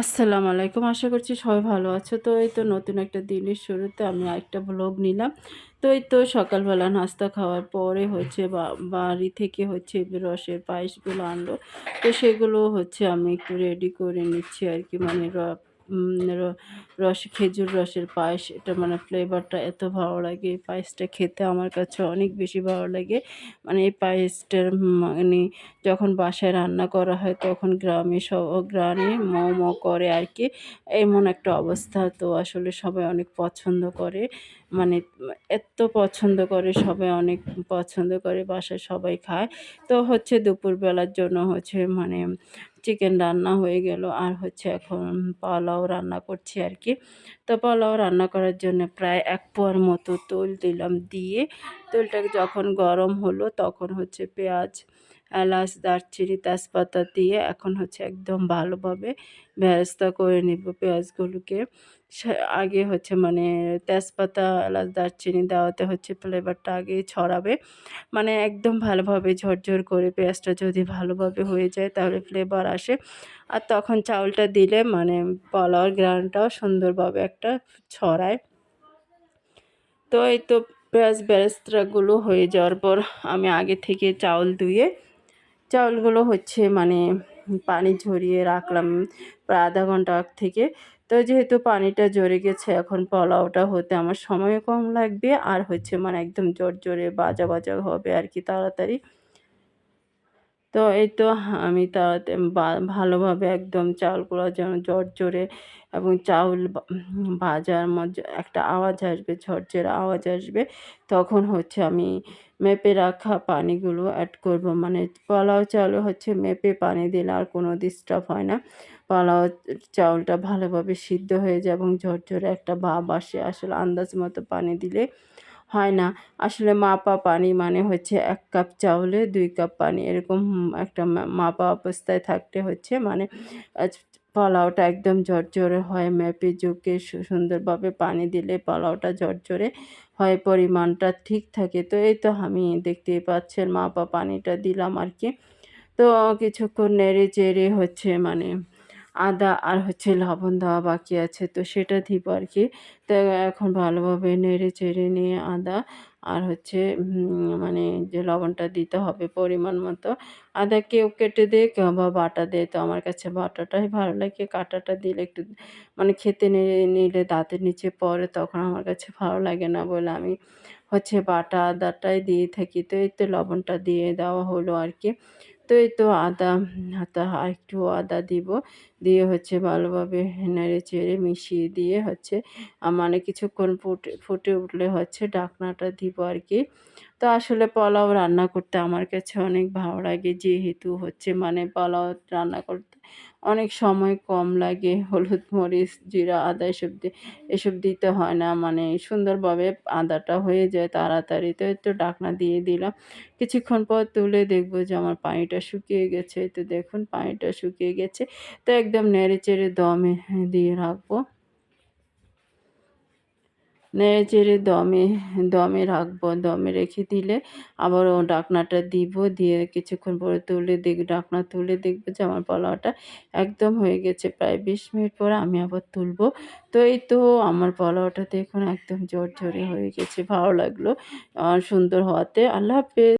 আসসালামু আলাইকুম। আশা করছি সবাই ভালো আছো। তো এই তো নতুন একটা দিনের শুরুতে আমি একটা ব্লগ নিলাম। তো এই তো সকালবেলা নাস্তা খাওয়ার পরে হচ্ছে বাড়ি থেকে হচ্ছে রসের পায়েসগুলো আনলো। তো সেগুলো হচ্ছে আমি একটু রেডি করে নিচ্ছি আর কি। মানে রস, খেজুর রসের পায়েস, এটা মানে ফ্লেভারটা এত ভালো লাগে। এই পায়েসটা খেতে আমার কাছে অনেক বেশি ভালো লাগে। মানে এই পায়েসটার মানে যখন বাসায় রান্না করা হয় তখন গ্রামে সব গ্রামে ম করে আর কি এমন একটা অবস্থা তো আসলে সবাই অনেক পছন্দ করে। মানে এত পছন্দ করে, সবাই অনেক পছন্দ করে, বাসায় সবাই খায়। তো হচ্ছে দুপুরবেলার জন্য হচ্ছে মানে চিকেন রান্না হয়ে গেল। আর হচ্ছে এখন পোলাও রান্না করছি আর কি তো পোলাও রান্না করার জন্য প্রায় এক পোয়ার মতো তেল দিলাম দিয়ে, তেলটাকে যখন গরম হলো তখন হচ্ছে পেঁয়াজ এলাচ, দারচিনি, তেজপাতা দিয়ে এখন হচ্ছে একদম ভালোভাবে বেরেস্তা করে নিব পেঁয়াজগুলোকে। আগে হচ্ছে মানে তেজপাতা, এলাচ, দারচিনি দেওয়াতে হচ্ছে ফ্লেভারটা আগে ছড়াবে। মানে একদম ভালোভাবে ঝরঝর করে পেঁয়াজটা যদি ভালোভাবে হয়ে যায় তাহলে ফ্লেভার আসে। আর তখন চাউলটা দিলে মানে পোলাওর গ্রানটাও সুন্দরভাবে একটা ছড়ায়। তো এই তো পেঁয়াজ বেরেস্তাগুলো হয়ে যাওয়ার পর আমি আগে থেকে চাউল ধুয়ে চাউলগুলো হচ্ছে মানে পানি ঝরিয়ে রাখলাম প্রায় আধা ঘণ্টা আগ থেকে। তো যেহেতু পানিটা জড়ে গেছে, এখন পোলাওটা হতে আমার সময় কম লাগবে আর হচ্ছে মানে একদম জোর জোরে বাজা বাজা হবে আর কি তাড়াতাড়ি। তো এই তো আমি তাতে ভালোভাবে একদম চাউলগুলো যেন জোরে এবং চাউল ভাজার মধ্যে একটা আওয়াজ আসবে, ঝরঝরে আওয়াজ আসবে, তখন হচ্ছে আমি মেপে রাখা পানিগুলো অ্যাড করব। মানে পালাও চাউল হচ্ছে মেপে পানি দিলে আর কোনো ডিস্টার্ব হয় না। পালাও চাউলটা ভালোভাবে সিদ্ধ হয়ে যায় এবং ঝরঝরে একটা ভাব আসে, আসলে আন্দাজ মতো পানি দিলে। হয় না। আসলে মাপা পানি মানে হচ্ছে এক কাপ চাউলে দুই কাপ পানি। এরকম একটা মাপা অবস্থায় থাকতে হচ্ছে। মানে পোলাওটা একদম ঝরঝরে হয়। ম্যাপে জুকে সুন্দরভাবে পানি দিলে পোলাওটা ঝরঝরে হয়, পরিমাণটা ঠিক থাকে। তো এই তো আমি দেখতেই পাচ্ছেন মাপা পানিটা দিলাম আর কি। তো কিছুক্ষণ নেড়ে চেড়ে হচ্ছে মানে আদা আর হচ্ছে লবণ দেওয়া বাকি আছে। তো সেটা দিব আর কি তো এখন ভালোভাবে নেড়ে চেড়ে নিয়ে আদা আর হচ্ছে মানে যে লবণটা দিতে হবে পরিমাণ মতো আদা কেউ কেটে দেয় কেউ বা বাটা দেয় তো আমার কাছে বাটাটাই ভালো লাগে। কাটাটা দিলে একটু মানে খেতে নিলে দাঁতের নিচে পড়ে তখন আমার কাছে ভালো লাগে না বলে আমি হচ্ছে বাটা আদাটাই দিয়ে থাকি। তো এই তো লবণটা দিয়ে দেওয়া হলো আর কি তো এই তো আদা হাতা একটু আদা দিব। দিয়ে হচ্ছে ভালোভাবে নেড়ে চেড়ে মিশিয়ে দিয়ে হচ্ছে মানে কিছুক্ষণ ফুটে ফুটে উঠলে হচ্ছে ঢাকনাটা দিব আর কি তো আসলে পোলাও রান্না করতে আমার কাছে অনেক ভালো লাগে। যেহেতু হচ্ছে মানে পোলাও রান্না করতে অনেক সময় কম লাগে। হলুদ মরিচ, জিরা, আদা এসব দিয়ে এসব দিতে হয় না। মানে সুন্দরভাবে আদাটা হয়ে যায় তাড়াতাড়ি। তো একটু ডাকনা দিয়ে দিলাম। কিছুক্ষণ পর তুলে দেখব যে আমার পানিটা শুকিয়ে গেছে। তো দেখুন পানিটা শুকিয়ে গেছে। তো একদম নেড়ে চেড়ে দমে দিয়ে রাখব। নেড়ে চেড়ে দমে দমে রাখব, দমে রেখে দিলে আবার ও ডাকনাটা দিব, দিয়ে কিছুক্ষণ পরে তুলে দেখ, ডাকনা তুলে দেখব যে আমার পলাওটা একদম হয়ে গেছে। প্রায় বিশ মিনিট পরে আমি আবার তুলবো। তো এই তো আমার পোলাওটা দেখুন একদম জোর জোরে হয়ে গেছে, ভালো লাগল সুন্দর হওয়াতে। আল্লাহ হাফেজ।